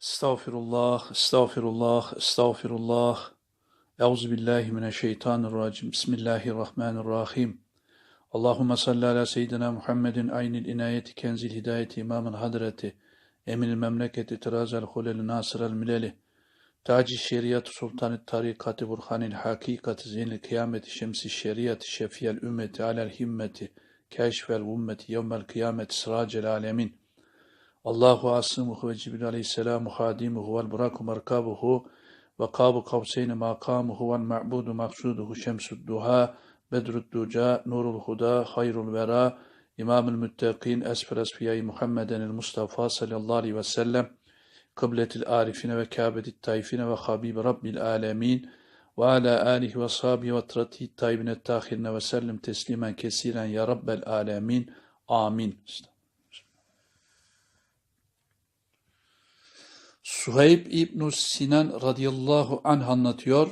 Estağfirullah, estağfirullah, estağfirullah. Euzu billahi mineşşeytanirracim. Bismillahirrahmanirrahim. Allahumme salli ala seyyidina Muhammedin aynil inayeti kenzil hidayeti imamın hadreti eminil memleketi tirazel huleli nasırel mileli taci şeriat sultanı tarikati burhanil hakikati zeynil kıyameti şemsi şeriati şefiyel ümmeti alel himmeti keşfel ummeti yevmel kıyameti sıracel alemin Allahu asmuhu ve Cibril aleyhisselamu hadimuhu vel buraku merkabuhu ve kabu kavseyni makamuhu vel ma'budu maksuduhu şemsud duha bedrud duca nurul huda hayrul vera imamul müttakin esfer esfiyayı Muhammedenil Mustafa sallallahu aleyhi ve sellem kıbletil arifine ve kâbetit taifine ve habibi rabbil alemin ve ala alihi ve sahibi ve tratihi tayyibine tahirine ve sellem teslimen kesiren ya rabbel alemin amin. Suheyb İbn Sinan radıyallahu anh anlatıyor.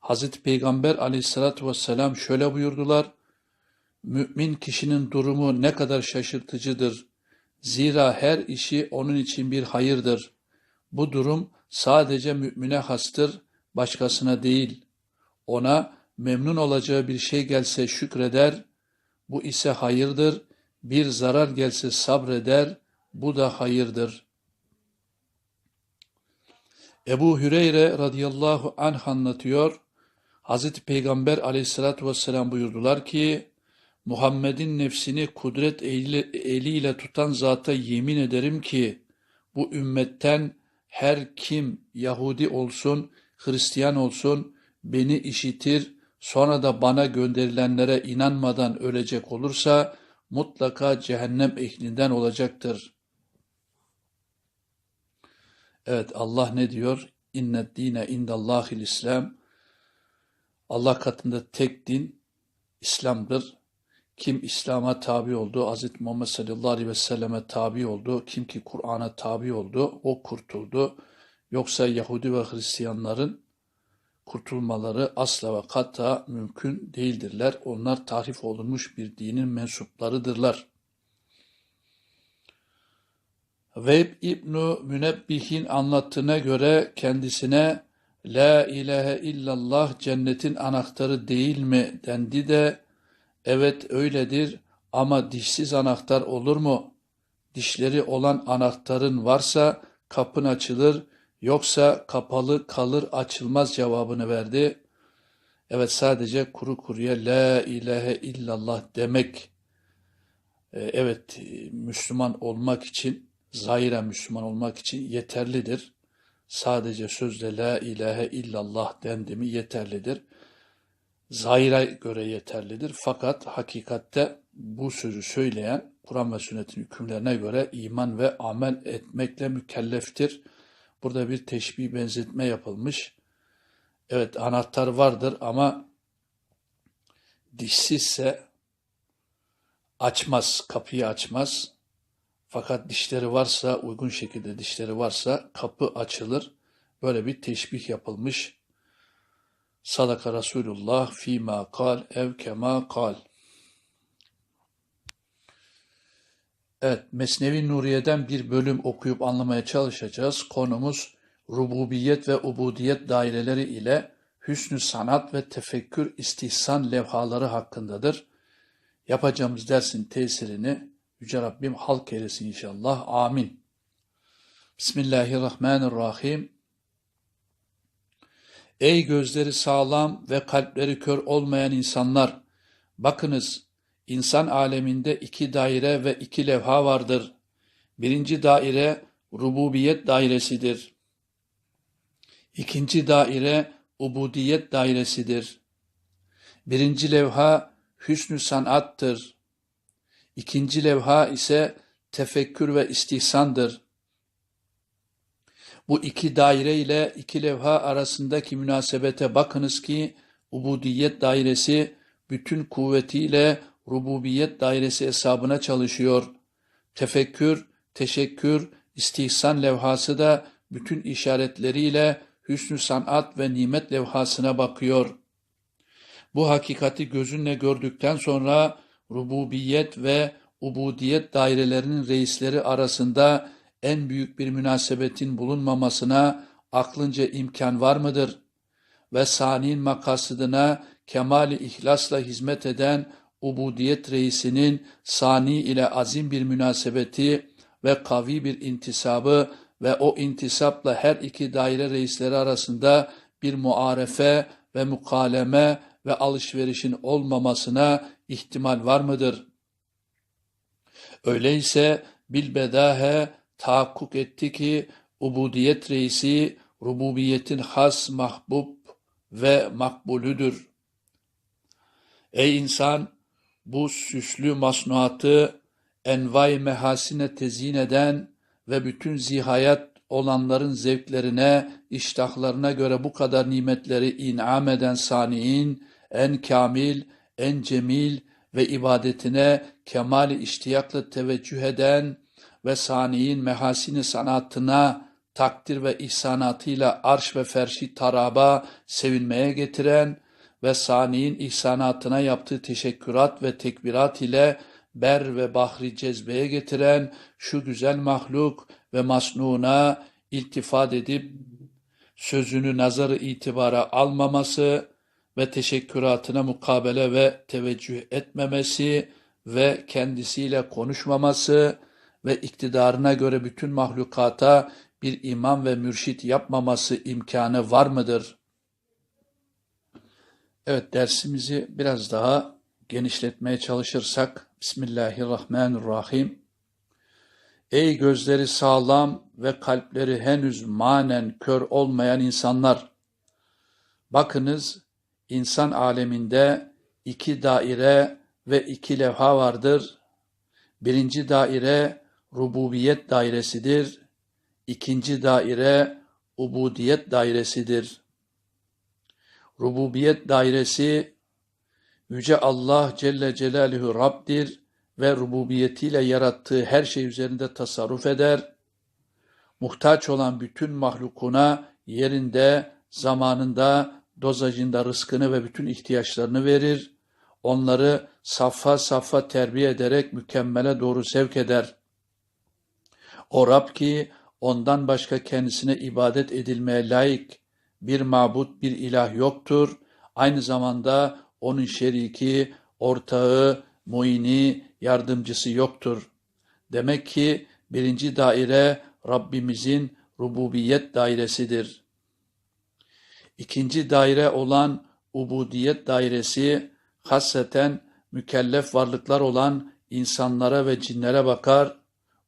Hazreti Peygamber aleyhissalatü vesselam şöyle buyurdular. Mümin kişinin durumu ne kadar şaşırtıcıdır. Zira her işi onun için bir hayırdır. Bu durum sadece mümine hastır, başkasına değil. Ona memnun olacağı bir şey gelse şükreder, bu ise hayırdır. Bir zarar gelse sabreder, bu da hayırdır.'' Ebu Hüreyre radıyallahu anh anlatıyor. Hazreti Peygamber aleyhissalatü vesselam buyurdular ki, Muhammed'in nefsini kudret eliyle tutan zata yemin ederim ki, bu ümmetten her kim Yahudi olsun, Hristiyan olsun, beni işitir, sonra da bana gönderilenlere inanmadan ölecek olursa, mutlaka cehennem ehlinden olacaktır.'' Evet Allah ne diyor? İnnet dine indallahil İslam. Allah katında tek din İslam'dır. Kim İslam'a tabi oldu, Hz. Muhammed sallallahu aleyhi ve selleme tabi oldu, kim ki Kur'an'a tabi oldu, o kurtuldu. Yoksa Yahudi ve Hristiyanların kurtulmaları asla ve kata mümkün değildirler. Onlar tahrif olunmuş bir dinin mensuplarıdırlar. Veyb İbnu Münebbih'in anlattığına göre kendisine La ilahe illallah cennetin anahtarı değil mi dendi de evet öyledir ama dişsiz anahtar olur mu? Dişleri olan anahtarın varsa kapın açılır yoksa kapalı kalır açılmaz cevabını verdi. Evet sadece kuru kuruya la ilahe illallah demek e, evet Müslüman olmak için zahiren Müslüman olmak için yeterlidir. Sadece sözle la ilahe illallah dendi mi yeterlidir. Zahire göre yeterlidir. Fakat hakikatte bu sözü söyleyen Kur'an ve sünnetin hükümlerine göre iman ve amel etmekle mükelleftir. Burada bir teşbih benzetme yapılmış. Evet anahtar vardır ama dişsizse açmaz, kapıyı açmaz. Fakat dişleri varsa, uygun şekilde dişleri varsa kapı açılır. Böyle bir teşbih yapılmış. Sadaka Resulullah fîmâ kal ev kemâ kal. Evet, Mesnevi Nuriye'den bir bölüm okuyup anlamaya çalışacağız. Konumuz rububiyet ve ubudiyet daireleri ile hüsnü sanat ve tefekkür istihsan levhaları hakkındadır. Yapacağımız dersin tesirini Yüce Rabbim halk eylesin inşallah. Amin. Bismillahirrahmanirrahim. Ey gözleri sağlam ve kalpleri kör olmayan insanlar! Bakınız, insan aleminde iki daire ve iki levha vardır. Birinci daire rububiyet dairesidir. İkinci daire ubudiyet dairesidir. Birinci levha hüsnü sanattır. İkinci levha ise tefekkür ve istihsandır. Bu iki daire ile iki levha arasındaki münasebete bakınız ki ubudiyet dairesi bütün kuvvetiyle rububiyet dairesi hesabına çalışıyor. Tefekkür, teşekkür, istihsan levhası da bütün işaretleriyle hüsnü sanat ve nimet levhasına bakıyor. Bu hakikati gözünle gördükten sonra rububiyet ve ubudiyet dairelerinin reisleri arasında en büyük bir münasebetin bulunmamasına aklınca imkan var mıdır? Ve sani'nin makasıdına kemali ihlasla hizmet eden ubudiyet reisinin sani ile azim bir münasebeti ve kavi bir intisabı ve o intisapla her iki daire reisleri arasında bir muarefe ve mukaleme ve alışverişin olmamasına ihtimal var mıdır? Öyleyse bilbedahe tahakkuk etti ki ubudiyet reisi rububiyetin has mahbub ve makbulüdür. Ey insan! Bu süslü masnuatı envai mehasine tezyin eden ve bütün zihayat olanların zevklerine, iştahlarına göre bu kadar nimetleri inam eden saniin, en kamil, en cemil ve ibadetine kemali iştiyakla teveccüh eden ve saniin mehasini sanatına takdir ve ihsanatıyla arş ve ferşi taraba sevinmeye getiren ve saniin ihsanatına yaptığı teşekkürat ve tekbirat ile ber ve bahri cezbeye getiren şu güzel mahluk ve masnuna iltifat edip sözünü nazarı itibara almaması ve teşekküratına mukabele ve teveccüh etmemesi ve kendisiyle konuşmaması ve iktidarına göre bütün mahlukata bir imam ve mürşit yapmaması imkanı var mıdır? Evet dersimizi biraz daha genişletmeye çalışırsak Bismillahirrahmanirrahim. Ey gözleri sağlam ve kalpleri henüz manen kör olmayan insanlar! Bakınız insan aleminde iki daire ve iki levha vardır. Birinci daire rububiyet dairesidir. İkinci daire ubudiyet dairesidir. Rububiyet dairesi Yüce Allah Celle Celaluhu Rab'dir ve rububiyetiyle yarattığı her şey üzerinde tasarruf eder. Muhtaç olan bütün mahlukuna yerinde, zamanında, dozajında rızkını ve bütün ihtiyaçlarını verir. Onları safha safha terbiye ederek mükemmele doğru sevk eder. O Rab ki ondan başka kendisine ibadet edilmeye layık bir mabut, bir ilah yoktur. Aynı zamanda onun şeriki, ortağı, muini, yardımcısı yoktur. Demek ki birinci daire Rabbimizin rububiyet dairesidir. İkinci daire olan ubudiyet dairesi hasreten mükellef varlıklar olan insanlara ve cinlere bakar.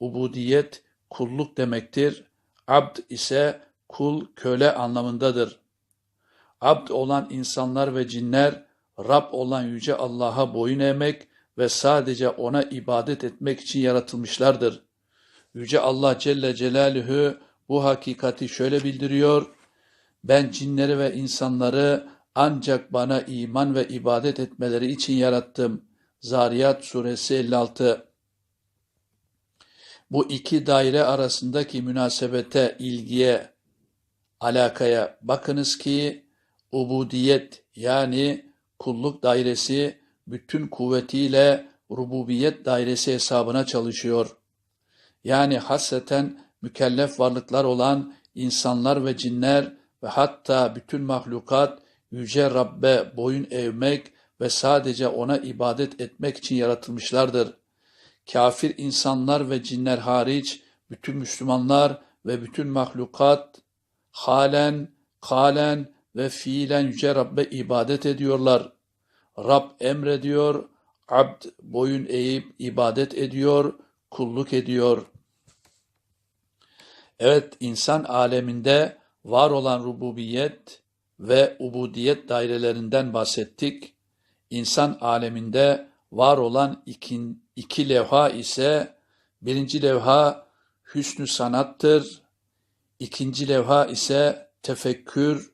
Ubudiyet kulluk demektir. Abd ise kul, köle anlamındadır. Abd olan insanlar ve cinler Rab olan Yüce Allah'a boyun eğmek ve sadece O'na ibadet etmek için yaratılmışlardır. Yüce Allah Celle Celaluhu bu hakikati şöyle bildiriyor. Ben cinleri ve insanları ancak bana iman ve ibadet etmeleri için yarattım. Zariyat suresi 56 Bu iki daire arasındaki münasebete, ilgiye, alakaya bakınız ki ubudiyet yani kulluk dairesi bütün kuvvetiyle rububiyet dairesi hesabına çalışıyor. Yani hasreten mükellef varlıklar olan insanlar ve cinler ve hatta bütün mahlukat Yüce Rabbe boyun eğmek ve sadece ona ibadet etmek için yaratılmışlardır. Kafir insanlar ve cinler hariç bütün Müslümanlar ve bütün mahlukat halen, kalen ve fiilen Yüce Rabbe ibadet ediyorlar. Rab emrediyor, abd boyun eğip ibadet ediyor, kulluk ediyor. Evet, insan aleminde var olan rububiyet ve ubudiyet dairelerinden bahsettik. İnsan aleminde var olan iki, iki levha ise birinci levha hüsnü sanattır, ikinci levha ise tefekkür,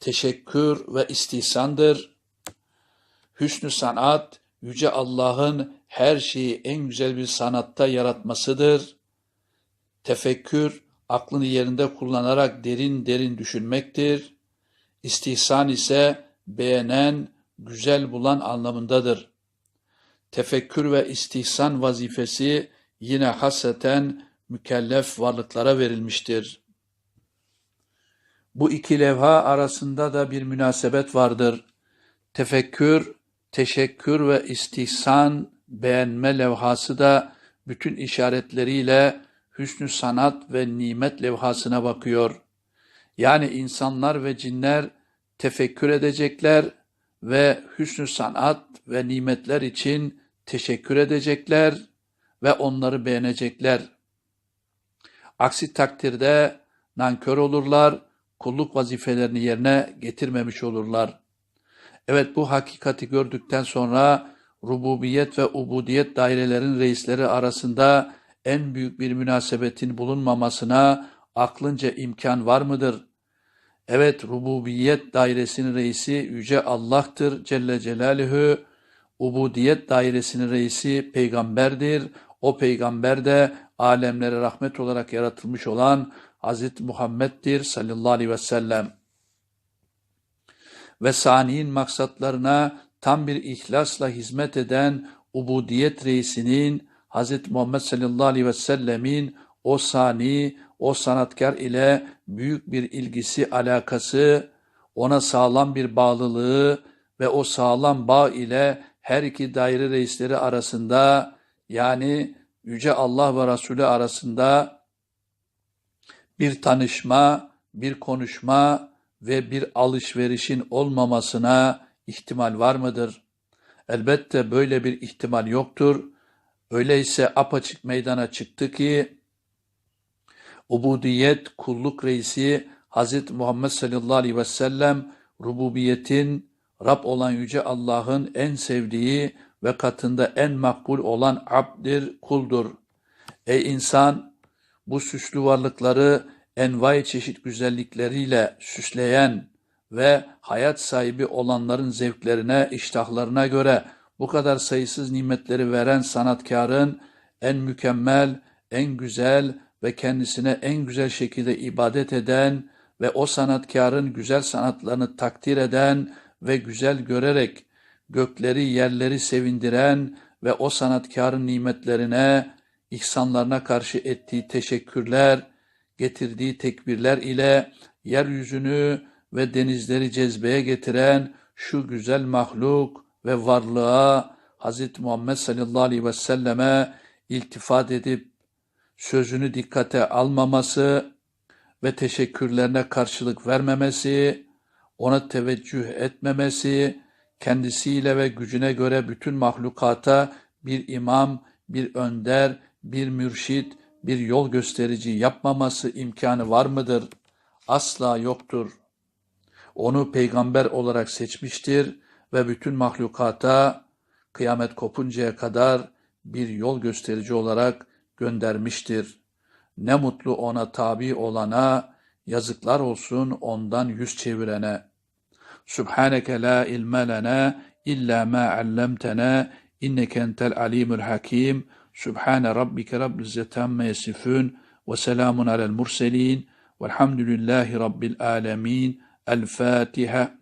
teşekkür ve istihsandır. Hüsnü sanat, Yüce Allah'ın her şeyi en güzel bir sanatta yaratmasıdır. Tefekkür, aklını yerinde kullanarak derin derin düşünmektir. İstihsan ise beğenen, güzel bulan anlamındadır. Tefekkür ve istihsan vazifesi yine haseten mükellef varlıklara verilmiştir. Bu iki levha arasında da bir münasebet vardır. Tefekkür, teşekkür ve istihsan beğenme levhası da bütün işaretleriyle hüsnü sanat ve nimet levhasına bakıyor. Yani insanlar ve cinler tefekkür edecekler ve hüsnü sanat ve nimetler için teşekkür edecekler ve onları beğenecekler. Aksi takdirde nankör olurlar, kulluk vazifelerini yerine getirmemiş olurlar. Evet bu hakikati gördükten sonra rububiyet ve ubudiyet dairelerin reisleri arasında en büyük bir münasebetin bulunmamasına aklınca imkan var mıdır? Evet rububiyet dairesinin reisi Yüce Allah'tır Celle Celaluhu. Ubudiyet dairesinin reisi peygamberdir. O peygamber de alemlere rahmet olarak yaratılmış olan Hz. Muhammed'dir sallallahu aleyhi ve sellem. Ve saniyin maksatlarına tam bir ihlasla hizmet eden ubudiyet reisinin Hz. Muhammed sallallahu aleyhi ve sellemin o sani, o sanatkar ile büyük bir ilgisi, alakası, ona sağlam bir bağlılığı ve o sağlam bağ ile her iki daire reisleri arasında yani Yüce Allah ve Resulü arasında bir tanışma, bir konuşma ve bir alışverişin olmamasına ihtimal var mıdır? Elbette böyle bir ihtimal yoktur. Öyleyse apaçık meydana çıktı ki ubudiyet kulluk reisi Hz. Muhammed sallallahu aleyhi ve sellem rububiyetin Rab olan Yüce Allah'ın en sevdiği ve katında en makbul olan abdir, kuldur. Ey insan! Bu süslü varlıkları envai çeşit güzellikleriyle süsleyen ve hayat sahibi olanların zevklerine, iştahlarına göre bu kadar sayısız nimetleri veren sanatkarın en mükemmel, en güzel ve kendisine en güzel şekilde ibadet eden ve o sanatkarın güzel sanatlarını takdir eden ve güzel görerek gökleri yerleri sevindiren ve o sanatkarın nimetlerine, ihsanlarına karşı ettiği teşekkürler, getirdiği tekbirler ile yeryüzünü ve denizleri cezbeye getiren şu güzel mahluk ve varlığa Hz. Muhammed sallallahu aleyhi ve selleme iltifat edip sözünü dikkate almaması ve teşekkürlerine karşılık vermemesi, ona teveccüh etmemesi, kendisiyle ve gücüne göre bütün mahlukata bir imam, bir önder, bir mürşit, bir yol gösterici yapmaması imkanı var mıdır? Asla yoktur. Onu peygamber olarak seçmiştir ve bütün mahlukata kıyamet kopuncaya kadar bir yol gösterici olarak göndermiştir. Ne mutlu ona tabi olana, yazıklar olsun ondan yüz çevirene. Subhaneke la ilme lena illa ma allamtena inneke entel alimul hakim. Subhane rabbike rabbil izzeti amme yasifun ve selamun alel murselin velhamdülillahi rabbil alemin. El Fatiha.